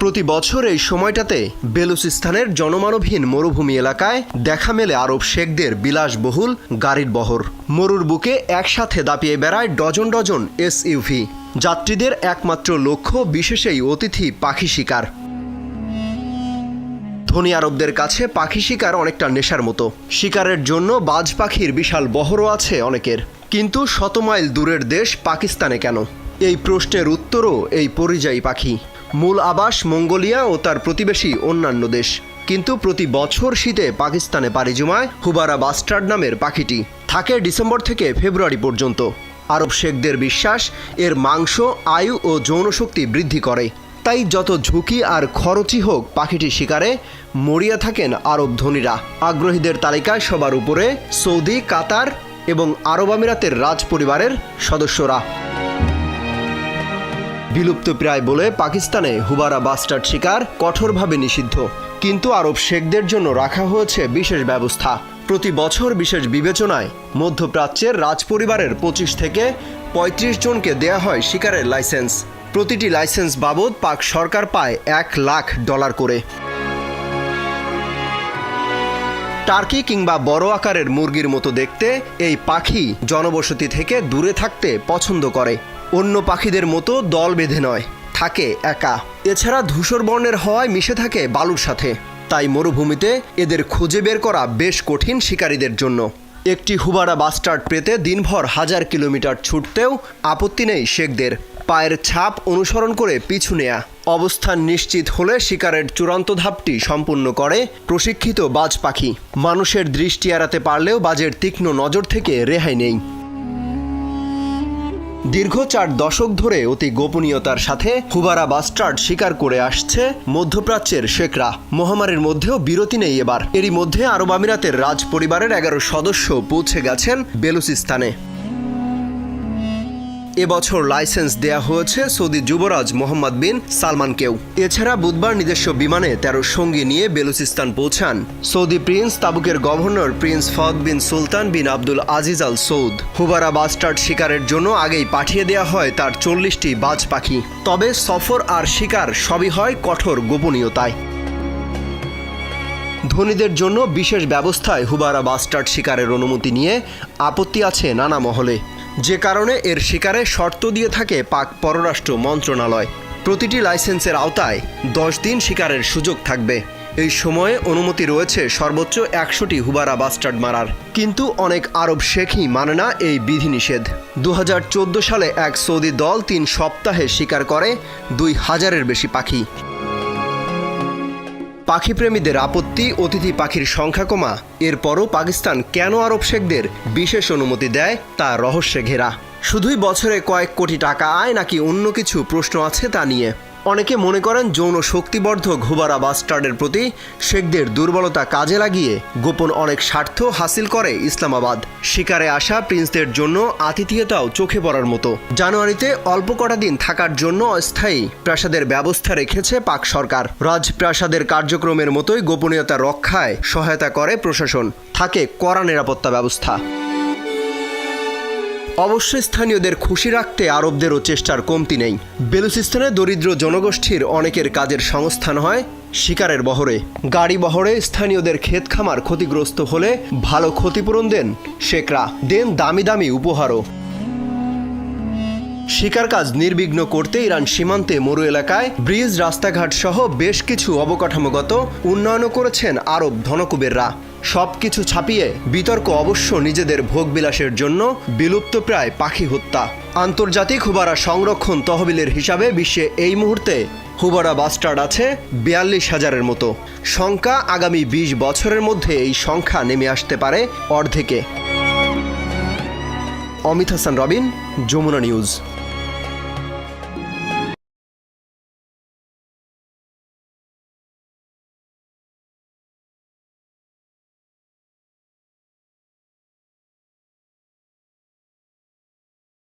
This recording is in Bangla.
প্রতি বছর এই সময়টাতে বেলুচিস্তানের জনমানবহীন মরুভূমি এলাকায় দেখা মেলে আরব শেখদের বিলাসবহুল গাড়ির বহর। মরুর বুকে একসাথে দাপিয়ে বেড়ায় ডজন ডজন এসইউভি। যাত্রীদের একমাত্র লক্ষ্য বিশেষেই অতিথি পাখি শিকার। ধনী আরবদের কাছে পাখি শিকার অনেকটা নেশার মতো। শিকারের জন্য বাজ পাখির বিশাল বহরও আছে অনেকের। কিন্তু শত মাইল দূরের দেশ পাকিস্তানে কেন? এই প্রশ্নের উত্তরও এই পরিযায়ী পাখি। মূল আবাস মঙ্গোলিয়া ও তার প্রতিবেশী অন্যান্য দেশ। কিন্তু প্রতি বছর শীতে পাকিস্তানে পাড়ি জমায় হুবারা বাস্টার্ড নামের পাখিটি। থাকে ডিসেম্বর থেকে ফেব্রুয়ারি পর্যন্ত। আরব শেখদের বিশ্বাস, এর মাংস, আয়ু ও যৌনশক্তি বৃদ্ধি করে। তাই যত ঝুঁকি আর খরচই হোক পাখিটি শিকারে, মরিয়া থাকেন আরব ধনীরা। আগ্রহীদের তালিকায় সবার উপরে সৌদি, কাতার এবং আরব আমিরাতের রাজ পরিবারের সদস্যরা। বিলুপ্তপ্রায় বলে পাকিস্তানে হুবারা বাস্টার্ড শিকার কঠোরভাবে নিষিদ্ধ। কিন্তু আরব শেখদের জন্য রাখা হয়েছে বিশেষ ব্যবস্থা। প্রতি বছর বিশেষ বিবেচনায় মধ্যপ্রাচ্যের রাজপরিবারের পঁচিশ থেকে পঁয়ত্রিশ জনকে দেয়া হয় শিকারের লাইসেন্স। প্রতিটি লাইসেন্স বাবদ পাক সরকার পায় এক লাখ ডলার করে। টার্কি কিংবা বড় আকারের মুরগির মতো দেখতে, এই পাখি জনবসতি থেকে দূরে থাকতে পছন্দ করে। অন্য পাখিদের মতো দল বেঁধে নয়, থাকে একা। এছাড়া ধূসর বর্ণের হওয়ায় মিশে থাকে বালুর সাথে। তাই মরুভূমিতে এদের খুঁজে বের করা বেশ কঠিন শিকারীদের জন্য। একটি হুবারা বাস্টার্ড পেতে দিনভর হাজার কিলোমিটার ছুটতেও আপত্তি নেই শেখদের। পায়ের ছাপ অনুসরণ করে পিছু নেয়া। অবস্থান নিশ্চিত হলে শিকারের চূড়ান্ত ধাপটি সম্পূর্ণ করে প্রশিক্ষিত বাজ পাখি। মানুষের দৃষ্টি এড়াতে পারলেও বাজের তীক্ষ্ণ নজর থেকে রেহাই নেই। দীর্ঘ চার দশক ধরে অতি গোপনীয়তার সাথে হুবারা বাস্টার্ড শিকার করে আসছে মধ্যপ্রাচ্যের শেখরা। মহামারীর মধ্যেও বিরতি নেই এবার। এরই মধ্যে আরব আমিরাতের রাজ পরিবারের এগারো সদস্য পৌঁছে গেছেন বেলুচিস্তানে। এবছর লাইসেন্স দেয়া হয়েছে সৌদি যুবরাজ মোহাম্মদ বিন সালমানকেও। এছাড়া বুধবার নিজস্ব বিমানে তেরো সঙ্গী নিয়ে বেলুচিস্তান পৌঁছান সৌদি প্রিন্স তাবুকের governor prince Fahd bin Sultan bin Abdul Aziz Al Saud. Houbara bustard শিকারের জন্য আগেই পাঠিয়ে দেওয়া হয় তার চল্লিশটি বাজ পাখি। তবে সফর আর শিকার সবই হয় কঠোর গোপনীয়তায়। ধনীদের জন্য বিশেষ ব্যবস্থায় হুবারা বাস্টার্ড শিকারের অনুমতি নিয়ে আপত্তি আছে নানা মহলে। যে কারণে এর শিকারে শর্ত দিয়ে থাকে পাক পররাষ্ট্র মন্ত্রণালয়। প্রতিটি লাইসেন্সের আওতায় দশ দিন শিকারের সুযোগ থাকবে। এই সময়ে অনুমতি রয়েছে সর্বোচ্চ একশোটি হুবারা বাস্টার্ড মারার। কিন্তু অনেক আরব শেখই মানে না এই বিধিনিষেধ। দু হাজার চোদ্দ সালে এক সৌদি দল তিন সপ্তাহে শিকার করে, দুই হাজারের বেশি পাখি। পাখিপ্রেমীদের আপত্তি, অতিথি পাখির সংখ্যা কমা। এরপরও পাকিস্তান কেন আরব শেখদের বিশেষ অনুমতি দেয়, তা রহস্যে ঘেরা। শুধুই বছরে কয়েক কোটি টাকা আয় নাকি অন্য কিছু প্রশ্ন আছে তা নিয়ে। অনেকে মনে করেন যৌন শক্তিবর্ধক হুবারা বাস্টার্ডের প্রতি শেখদের দুর্বলতা কাজে লাগিয়ে গোপন অনেক স্বার্থ হাসিল করে ইসলামাবাদ। শিকারে আসা প্রিন্সদের জন্য আতিথিয়তাও চোখে পড়ার মতো। জানুয়ারিতে অল্প কটা দিন থাকার জন্য অস্থায়ী প্রাসাদের ব্যবস্থা রেখেছে পাক সরকার। রাজপ্রাসাদের কার্যক্রমের মতোই গোপনীয়তা রক্ষায় সহায়তা করে প্রশাসন। থাকে কড়া নিরাপত্তা ব্যবস্থা। অবশ্যই স্থানীয়দের খুশি রাখতে আরবদেরও চেষ্টার কমতি নেই। বেলুচিস্তানে দরিদ্র জনগোষ্ঠীর অনেকের কাজের সংস্থান হয় শিকারের বহরে। গাড়ি বহরে স্থানীয়দের ক্ষেত খামার ক্ষতিগ্রস্ত হলে ভালো ক্ষতিপূরণ দেন শেখরা, দেন দামি দামি উপহারও। শিকার কাজ নির্বিঘ্ন করতে ইরান সীমান্তে মরু এলাকায় ব্রিজ, রাস্তাঘাট সহ বেশ কিছু অবকাঠামোগত উন্নয়নও করেছেন আরব ধনকুবেররা। সবকিছু ছাপিয়ে বিতর্ক অবশ্য নিজেদের ভোগবিলাসের জন্য বিলুপ্তপ্রায় পাখি হত্যা। আন্তর্জাতিক হুবারা সংরক্ষণ তহবিলের হিসাবে বিশ্বে এই মুহূর্তে হুবারা বাস্টার্ড আছে বিয়াল্লিশ হাজারের মতো। সংখ্যা আগামী ২০ বছরের মধ্যে এই সংখ্যা নেমে আসতে পারে অর্ধেকে। অমিত হাসান, রবিন, যমুনা নিউজ।